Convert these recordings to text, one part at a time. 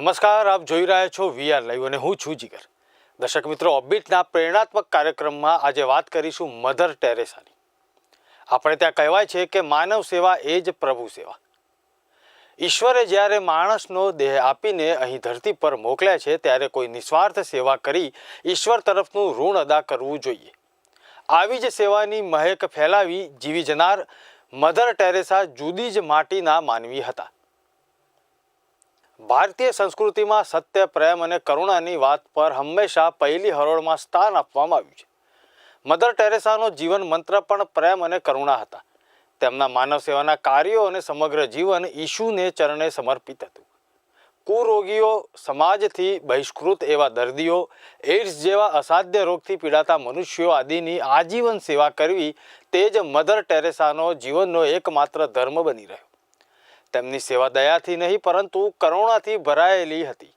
નમસ્કાર, આપ જોઈ રહ્યા છો વીઆર લાઈવ અને હું છું જીગર. દર્શક મિત્રો ઓબિટના પ્રેરણાત્મક કાર્યક્રમમાં આજે વાત કરીશું મધર ટેરેસાની. આપણે ત્યાં કહેવાય છે કે માનવ સેવા એ જ પ્રભુ સેવા. ઈશ્વરે જ્યારે માણસનો દેહ આપીને અહીં ધરતી પર મોકલ્યા છે, ત્યારે કોઈ નિસ્વાર્થ સેવા કરી ઈશ્વર તરફનું ઋણ અદા કરવું જોઈએ. આવી જ સેવાની મહેક ફેલાવી જીવી જનાર મધર ટેરેસા જુદી જ માટીના માનવી હતા. ભારતીય સંસ્કૃતિમાં સત્ય, પ્રેમ અને કરુણાની વાત પર હંમેશા પહેલી હરોળમાં સ્થાન આપવામાં આવ્યું છે. મધર ટેરેસાનો જીવન મંત્ર પણ પ્રેમ અને કરુણા હતા. તેમના માનવ સેવાના કાર્યો અને સમગ્ર જીવન ઈશુને ચરણે સમર્પિત હતું. કુરોગીઓ સમાજથી બહિષ્કૃત એવા દર્દીઓ એડ્સ જેવા અસાધ્ય રોગથી પીડાતા મનુષ્યો આદિની આજીવન સેવા કરવી તે જ મધર ટેરેસાનો જીવનનો એકમાત્ર ધર્મ બની રહ્યો. તેમની સેવા દયાથી નહીં, પરંતુ કરુણાથી ભરાયેલી હતી.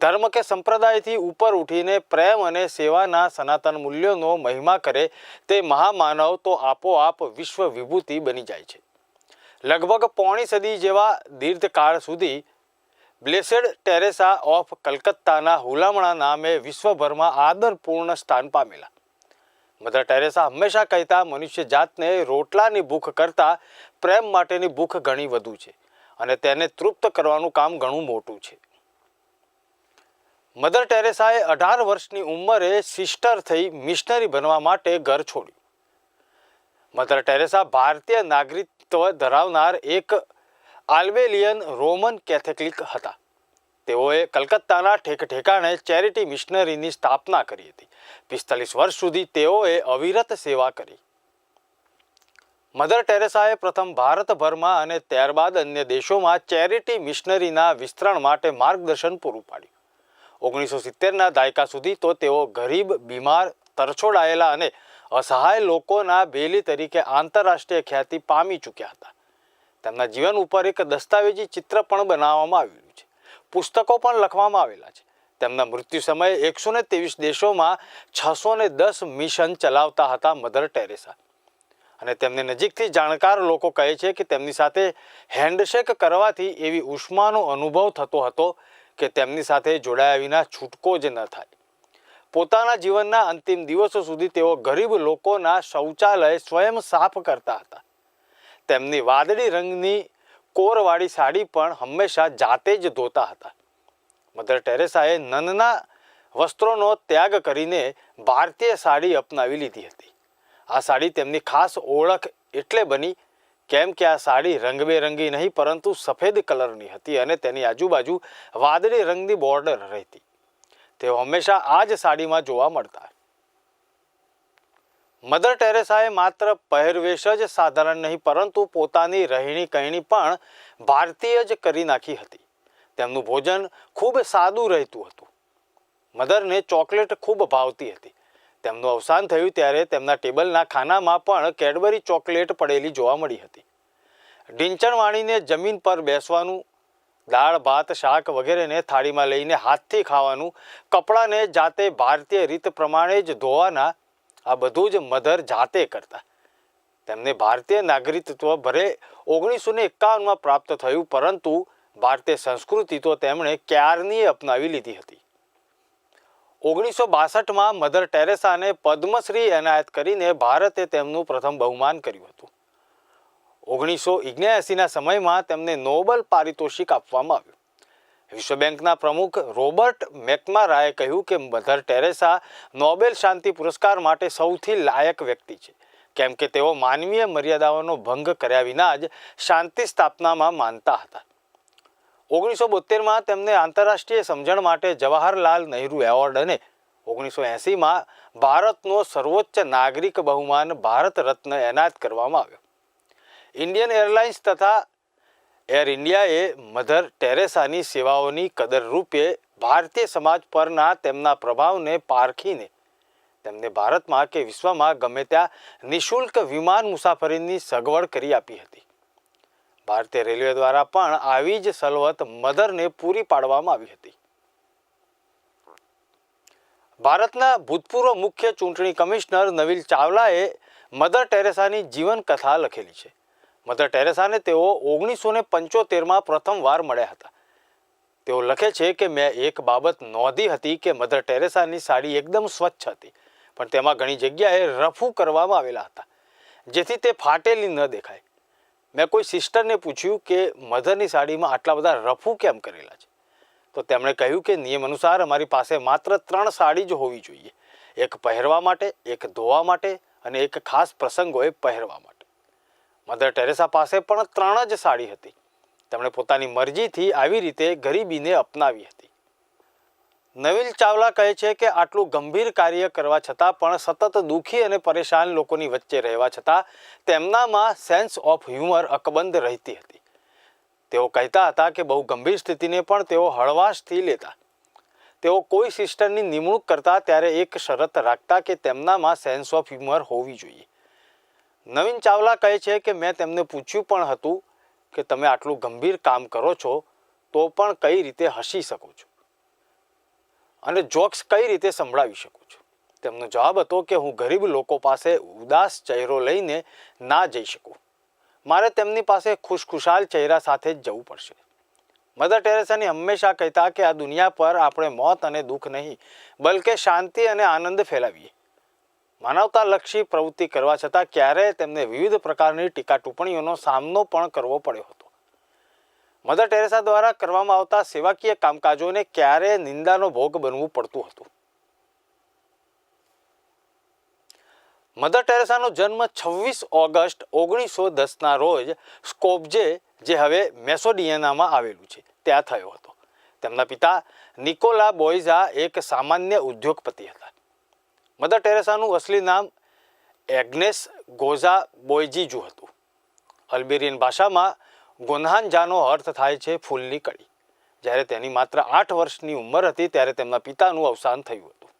ધર્મ કે સંપ્રદાયથી ઉપર ઉઠીને પ્રેમ અને સેવાના સનાતન મૂલ્યોનો મહિમા કરે તે મહામાનવ તો આપોઆપ વિશ્વ વિભૂતિ બની જાય છે. લગભગ પોણી સદી જેવા દીર્ઘકાળ સુધી બ્લેસેડ ટેરેસા ઓફ કલકત્તાના હુલામણા નામે વિશ્વભરમાં આદરપૂર્ણ સ્થાન પામેલા. મધર ટેરેસા હંમેશા કહેતા, મનુષ્ય જાતને રોટલાની ભૂખ કરતાં પ્રેમ માટેની ભૂખ ઘણી વધુ છે અને તેને તૃપ્ત કરવાનું કામ ઘણું મોટું છે. મધર ટેરેસાએ અઢાર વર્ષની ઉંમરે સિસ્ટર થઈ મિશનરી બનવા માટે ઘર છોડ્યું. મધર ટેરેસા ભારતીય નાગરિકત્વ ધરાવનાર એક આલ્બેલિયન રોમન કેથેલિક હતા. તેઓએ કલકત્તાના ઠેક ઠેકાણે ચેરિટી મિશનરીની સ્થાપના કરી હતી. પિસ્તાલીસ વર્ષ સુધી તેઓએ અવિરત સેવા કરી. મધર ટેરેસાએ પ્રથમ ભારતભરમાં અને ત્યારબાદ અન્ય દેશોમાં ચેરિટી મિશનરીના વિસ્તરણ માટે માર્ગદર્શન પૂરું પાડ્યું. ઓગણીસો સિત્તેરના દાયકા સુધી તો તેઓ ગરીબ, બીમાર, તરછોડાયેલા અને અસહાય લોકોના બેલી તરીકે આંતરરાષ્ટ્રીય ખ્યાતિ પામી ચૂક્યા હતા. તેમના જીવન ઉપર એક દસ્તાવેજી ચિત્ર પણ બનાવવામાં આવ્યું છે. પુસ્તકો પણ લખવામાં આવેલા છે. તેમના મૃત્યુ સમયે એકસો ને ત્રેવીસ દેશોમાં છસો ને દસ મિશન ચલાવતા હતા મધર ટેરેસા. અને તેમને નજીકથી જાણકાર લોકો કહે છે કે તેમની સાથે હેન્ડશેક કરવાથી એવી ઉષ્માનો અનુભવ થતો હતો કે તેમની સાથે જોડાયા વિના છૂટકો જ ન થાય. પોતાના જીવનના અંતિમ દિવસો સુધી તેઓ ગરીબ લોકોના શૌચાલય સ્વયં સાફ કરતા હતા. તેમની વાદળી રંગની કોરવાળી સાડી પણ હંમેશા જાતે જ ધોતા હતા. મધર ટેરેસાએ નનના વસ્ત્રોનો ત્યાગ કરીને ભારતીય સાડી અપનાવી લીધી હતી. આ સાડી તેમની ખાસ ઓળખ એટલે બની કેમ કે આ સાડી રંગબેરંગી નહીં, પરંતુ સફેદ કલરની હતી અને તેની આજુબાજુ વાદળી રંગની બોર્ડર રહેતી. તેઓ હંમેશા આ જ સાડીમાં જોવા મળતા. મધર ટેરેસાએ માત્ર પહેરવેશ જ સાધારણ નહીં, પરંતુ પોતાની રહેણી કહેણી પણ ભારતીય જ કરી નાખી હતી. તેમનું ભોજન ખૂબ સાદું રહેતું હતું. મધરને ચોકલેટ ખૂબ ભાવતી હતી. તેમનું અવસાન થયું ત્યારે તેમના ટેબલના ખાનામાં પણ કેડબરી ચોકલેટ પડેલી જોવા મળી હતી. ઢીંચણ વાણીને જમીન પર બેસવાનું, દાળ, ભાત, શાક વગેરેને થાળીમાં લઈને હાથથી ખાવાનું, કપડાને જાતે ભારતીય રીત પ્રમાણે જ ધોવાના આ બધું જ મધર જાતે કરતા. તેમને ભારતીય નાગરિકત્વ ભરે ઓગણીસો ને એકાવનમાં પ્રાપ્ત થયું, પરંતુ ભારતીય સંસ્કૃતિ તો તેમણે ક્યારની અપનાવી લીધી હતી? ઓગણીસો બાસઠમાં મધર ટેરેસાને પદ્મશ્રી એનાયત કરીને ભારતે તેમનું પ્રથમ બહુમાન કર્યું હતું. ઓગણીસો ઇગ્યાસીના સમયમાં તેમને નોબલ પારિતોષિક આપવામાં આવ્યું. વિશ્વ બેંકના પ્રમુખ રોબર્ટ મેકમારાએ કહ્યું કે મધર ટેરેસા નોબેલ શાંતિ પુરસ્કાર માટે સૌથી લાયક વ્યક્તિ છે. કેમ કે તેઓ માનવીય મર્યાદાઓનો ભંગ કર્યા વિના જ શાંતિ સ્થાપનામાં માનતા હતા. ઓગણીસો બોતેરમાં તેમને આંતરરાષ્ટ્રીય સમજણ માટે જવાહરલાલ નહેરુ એવોર્ડ અને ઓગણીસો એંસીમાં ભારતનો સર્વોચ્ચ નાગરિક બહુમાન ભારત રત્ન એનાયત કરવામાં આવ્યો. ઇન્ડિયન એરલાઇન્સ તથા એર ઇન્ડિયાએ મધર ટેરેસાની સેવાઓની કદર રૂપે ભારતીય સમાજ પરના તેમના પ્રભાવને પારખીને તેમને ભારતમાં કે વિશ્વમાં ગમે ત્યાં નિઃશુલ્ક વિમાન મુસાફરીની સગવડ કરી આપી હતી. ભારતીય રેલવે દ્વારા પણ આવી જ સલવત મધરને પૂરી પાડવામાં આવી હતી. ભારતના ભૂતપૂર્વ મુખ્ય ચૂંટણી કમિશનર નવીલ ચાવલાએ મધર ટેરેસાની જીવન કથા લખેલી છે. મધર ટેરેસાને તેઓ ઓગણીસો ને પંચોતેરમાં પ્રથમવાર મળ્યા હતા. તેઓ લખે છે કે મેં એક બાબત નોંધી હતી કે મધર ટેરેસાની સાડી એકદમ સ્વચ્છ હતી, પણ તેમાં ઘણી જગ્યાએ રફુ કરવામાં આવેલા હતા, જેથી તે ફાટેલી ન દેખાય. મેં કોઈ સિસ્ટરને પૂછ્યું કે મધરની સાડીમાં આટલા બધા રફુ કેમ કરેલા છે? તો તેમણે કહ્યું કે નિયમ અનુસાર અમારી પાસે માત્ર ત્રણ સાડી જ હોવી જોઈએ, એક પહેરવા માટે, એક ધોવા માટે અને એક ખાસ પ્રસંગોએ પહેરવા માટે. મધર ટેરેસા પાસે પણ ત્રણ જ સાડી હતી. તેમણે પોતાની મરજીથી આવી રીતે ગરીબીને અપનાવી હતી. નવીલ ચાવલા કહે છે કે આટલું ગંભીર કાર્ય કરવા છતાં પણ સતત દુઃખી અને પરેશાન લોકોની વચ્ચે રહેવા છતાં તેમનામાં સેન્સ ઓફ હ્યુમર અકબંધ રહેતી હતી. તેઓ કહેતા હતા કે બહુ ગંભીર સ્થિતિને પણ તેઓ હળવાશથી લેતા. તેઓ કોઈ સિસ્ટરની નિમણૂક કરતા ત્યારે એક શરત રાખતા કે તેમનામાં સેન્સ ઓફ હ્યુમર હોવી જોઈએ. નવીન ચાવલા કહે છે કે, મેં તેમને પૂછ્યું પણ હતું કે તમે આટલું ગંભીર કામ કરો છો, તો પણ કઈ રીતે હસી શકો છો? અને જોક્સ કઈ રીતે સંભળાવી શકું છું? તેમનો જવાબ હતો કે, હું ગરીબ લોકો પાસે ઉદાસ ચહેરો લઈને ના જઈ શકું. મારે તેમની પાસે ખુશખુશાલ ચહેરા સાથે જ જવું પડશે. મધર ટેરેસાની હંમેશા કહેતા કે, આ દુનિયા પર આપણે મોત અને દુઃખ નહીં, બલકે શાંતિ અને આનંદ ફેલાવીએ. માનવતાલક્ષી પ્રવૃત્તિ કરવા છતાં ક્યારેય તેમને વિવિધ પ્રકારની ટીકા ટિપ્પણીઓનો સામનો પણ કરવો પડ્યો હતો. મધર ટેરેસા દ્વારા કરવામાં આવતા સેવાકીય કામકાજોને ક્યારેય નિંદાનો ભોગ બનવું પડતું હતું? મધર ટેરેસાનો જન્મ છવ્વીસ ઓગસ્ટ ઓગણીસો દસના રોજ સ્કોપજે, જે હવે મેસોડિયાનામાં આવેલું છે, ત્યાં થયો હતો. તેમના પિતા નિકોલા બોયઝા એક સામાન્ય ઉદ્યોગપતિ હતા. મધર ટેરેસાનું અસલી નામ એગ્નેસ ગોઝા બોયજીજુ હતું. અલ્બેરિયન ભાષામાં ગોન્હાનજાનો અર્થ થાય છે ફૂલની કળી. જ્યારે તેની માત્ર આઠ વર્ષની ઉંમર હતી ત્યારે તેમના પિતાનું અવસાન થયું હતું.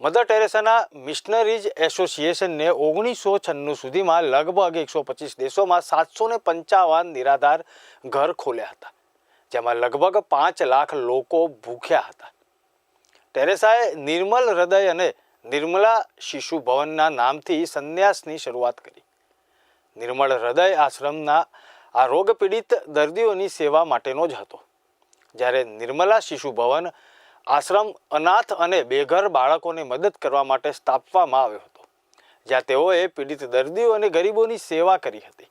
મધર ટેરેસાના મિશનરીઝ એસોસિએશનને ઓગણીસો છન્નું સુધીમાં લગભગ એકસો પચીસ દેશોમાં સાતસો ને પંચાવન નિરાધાર ઘર ખોલ્યા હતા, જેમાં લગભગ પાંચ લાખ લોકો ભૂખ્યા હતા. ટેરેસાએ નિર્મલ હૃદય અને નિર્મલા શિશુ ભવનના નામથી સંન્યાસની શરૂઆત કરી. નિર્મળ હૃદય આશ્રમના આ રોગ પીડિત દર્દીઓની સેવા માટેનો જ હતો. જ્યારે નિર્મલા શિશુ ભવન આશ્રમ અનાથ અને બેઘર બાળકોને મદદ કરવા માટે સ્થાપવામાં આવ્યો હતો, જ્યાં તેઓએ પીડિત દર્દીઓ અને ગરીબોની સેવા કરી હતી.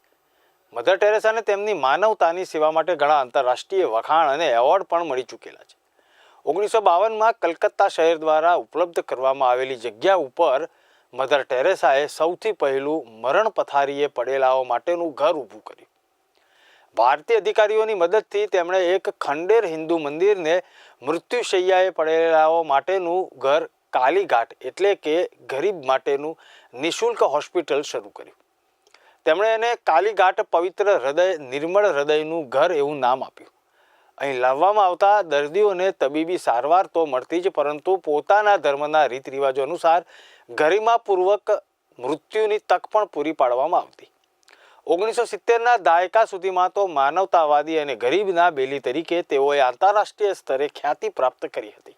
મધર ટેરેસાને તેમની માનવતાની સેવા માટે ઘણા આંતરરાષ્ટ્રીય વખાણ અને એવોર્ડ પણ મળી ચૂકેલા છે. ઓગણીસો બાવનમાં કલકત્તા શહેર દ્વારા ઉપલબ્ધ કરવામાં આવેલી જગ્યા ઉપર મધર ટેરેસાએ સૌથી પહેલું મરણ પથારીએ પડેલાઓ માટેનું ઘર ઊભું કર્યું. ભારતીય અધિકારીઓની મદદથી તેમણે એક ખંડેર હિન્દુ મંદિરને મૃત્યુશૈયાએ પડેલાઓ માટેનું ઘર કાલીઘાટ એટલે કે ગરીબ માટેનું નિઃશુલ્ક હોસ્પિટલ શરૂ કર્યું. તેમણે એને કાલીઘાટ પવિત્ર હૃદય, નિર્મળ હૃદયનું ઘર એવું નામ આપ્યું. અહીં લાવવામાં આવતા દર્દીઓને તબીબી સારવાર તો મળતી જ, પરંતુ પોતાના ધર્મના રીત રિવાજો અનુસાર ગરિમાપૂર્વક મૃત્યુની તક પણ પૂરી પાડવામાં આવતી. ઓગણીસો સિત્તેરના દાયકા સુધીમાં તો માનવતાવાદી અને ગરીબના બેલી તરીકે તેઓએ આંતરરાષ્ટ્રીય સ્તરે ખ્યાતિ પ્રાપ્ત કરી હતી.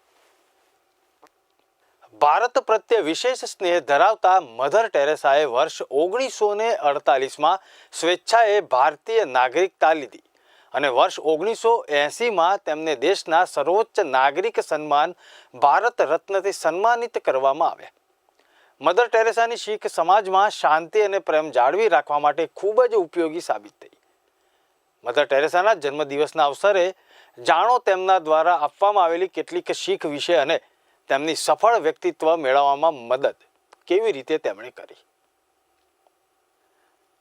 ભારત પ્રત્યે વિશેષ સ્નેહ ધરાવતા મધર ટેરેસાએ વર્ષ ઓગણીસો ને અડતાલીસમાં સ્વેચ્છાએ ભારતીય નાગરિકતા લીધી. અને વર્ષ ઓગણીસો એંસીમાં તેમને દેશના સર્વોચ્ચ નાગરિક સન્માન, ભારત રત્નથી સન્માનિત કરવામાં આવ્યા. મધર ટેરેસાની શીખ સમાજમાં શાંતિ અને પ્રેમ જાળવી રાખવા માટે ખૂબ જ ઉપયોગી સાબિત થઈ. મધર ટેરેસાના જન્મદિવસના અવસરે જાણો તેમના દ્વારા આપવામાં આવેલી કેટલીક શીખ વિશે અને તેમની સફળ વ્યક્તિત્વ મેળવવામાં મદદ કેવી રીતે તેમણે કરી.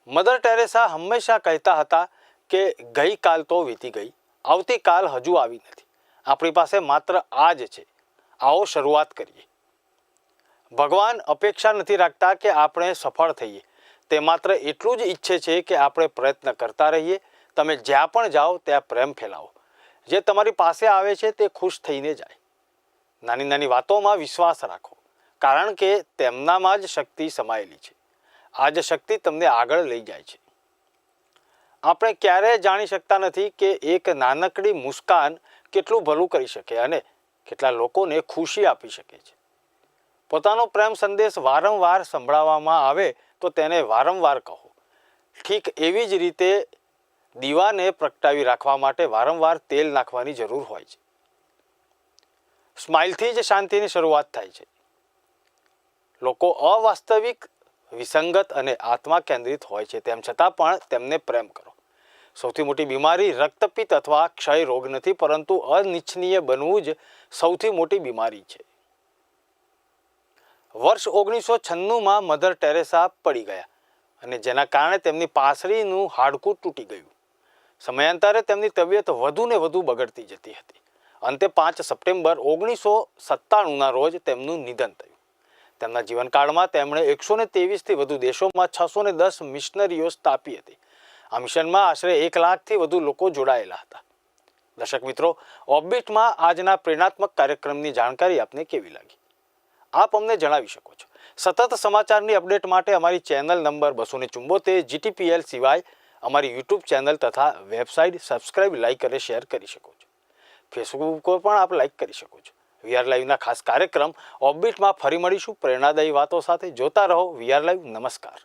મધર ટેરેસા હંમેશા કહેતા હતા કે ગઈકાલ તો વીતી ગઈ, આવતીકાલ હજુ આવી નથી. આપણી પાસે માત્ર આ જ છે. આવો શરૂઆત કરીએ. ભગવાન અપેક્ષા નથી રાખતા કે આપણે સફળ થઈએ. તે માત્ર એટલું જ ઈચ્છે છે કે આપણે પ્રયત્ન કરતા રહીએ. તમે જ્યાં પણ જાઓ, ત્યાં પ્રેમ ફેલાવો. જે તમારી પાસે આવે છે, તે ખુશ થઈને જાય. નાની નાની વાતોમાં વિશ્વાસ રાખો. કારણ કે તેમનામાં જ શક્તિ સમાયેલી છે. આ જ શક્તિ તમને આગળ લઈ જાય છે. આપણે ક્યારેય જાણી શકતા નથી કે એક નાનકડી મુસ્કાન કેટલું ભલું કરી શકે અને કેટલા લોકોને ખુશી આપી શકે છે. પોતાનો પ્રેમ સંદેશ વારંવાર સંભળાવવામાં આવે તો તેને વારંવાર કહો. ઠીક એવી જ રીતે દીવાને પ્રગટાવી રાખવા માટે વારંવાર તેલ નાખવાની જરૂર હોય છે. સ્માઇલથી જ શાંતિની શરૂઆત થાય છે. લોકો અવાસ્તવિક, વિસંગત અને આત્મા કેન્દ્રિત હોય છે, તેમ છતાં પણ તેમને પ્રેમ કરો. સૌથી મોટી બીમારી રક્તપિત્ત અથવા ક્ષય રોગ નથી, પરંતુ અનિચ્છનીય બનવું જ સૌથી મોટી બીમારી છે. વર્ષ ઓગણીસો છન્નુંમાં મધર ટેરેસા પડી ગયા અને જેના કારણે તેમની પાસળીનું હાડકું તૂટી ગયું. સમયાંતરે તેમની તબિયત વધુ ને વધુ બગડતી જતી હતી. અંતે પાંચ સપ્ટેમ્બર ઓગણીસો સત્તાણુંના રોજ તેમનું નિધન થયું. તેમના જીવનકાળમાં તેમણે એકસો ને ત્રેવીસથી વધુ દેશોમાં છસો ને દસ મિશનરીઓ સ્થાપી હતી. આ મિશનમાં આશરે એક લાખથી વધુ લોકો જોડાયેલા હતા. દર્શક મિત્રો, ઓર્બિટમાં આજના પ્રેરણાત્મક કાર્યક્રમની જાણકારી આપને કેવી લાગી? આપ અમને જણાવી શકો છો. સતત સમાચારની અપડેટ માટે અમારી ચેનલ નંબર બસો ને ચુંબોતેર જીટીપીએલ સિવાય અમારી યુટ્યુબ ચેનલ તથા વેબસાઇટ સબસ્ક્રાઇબ, લાઇક અને શેર કરી શકો છો. ફેસબુક ઉપર પણ આપ લાઇક કરી શકો છો. વીઆર લાઈવના ખાસ કાર્યક્રમ ઓર્બિટમાં ફરી મળીશું. પ્રેરણાદાયી વાતો સાથે જોતા રહો. વીઆર લાઈવ નમસ્કાર.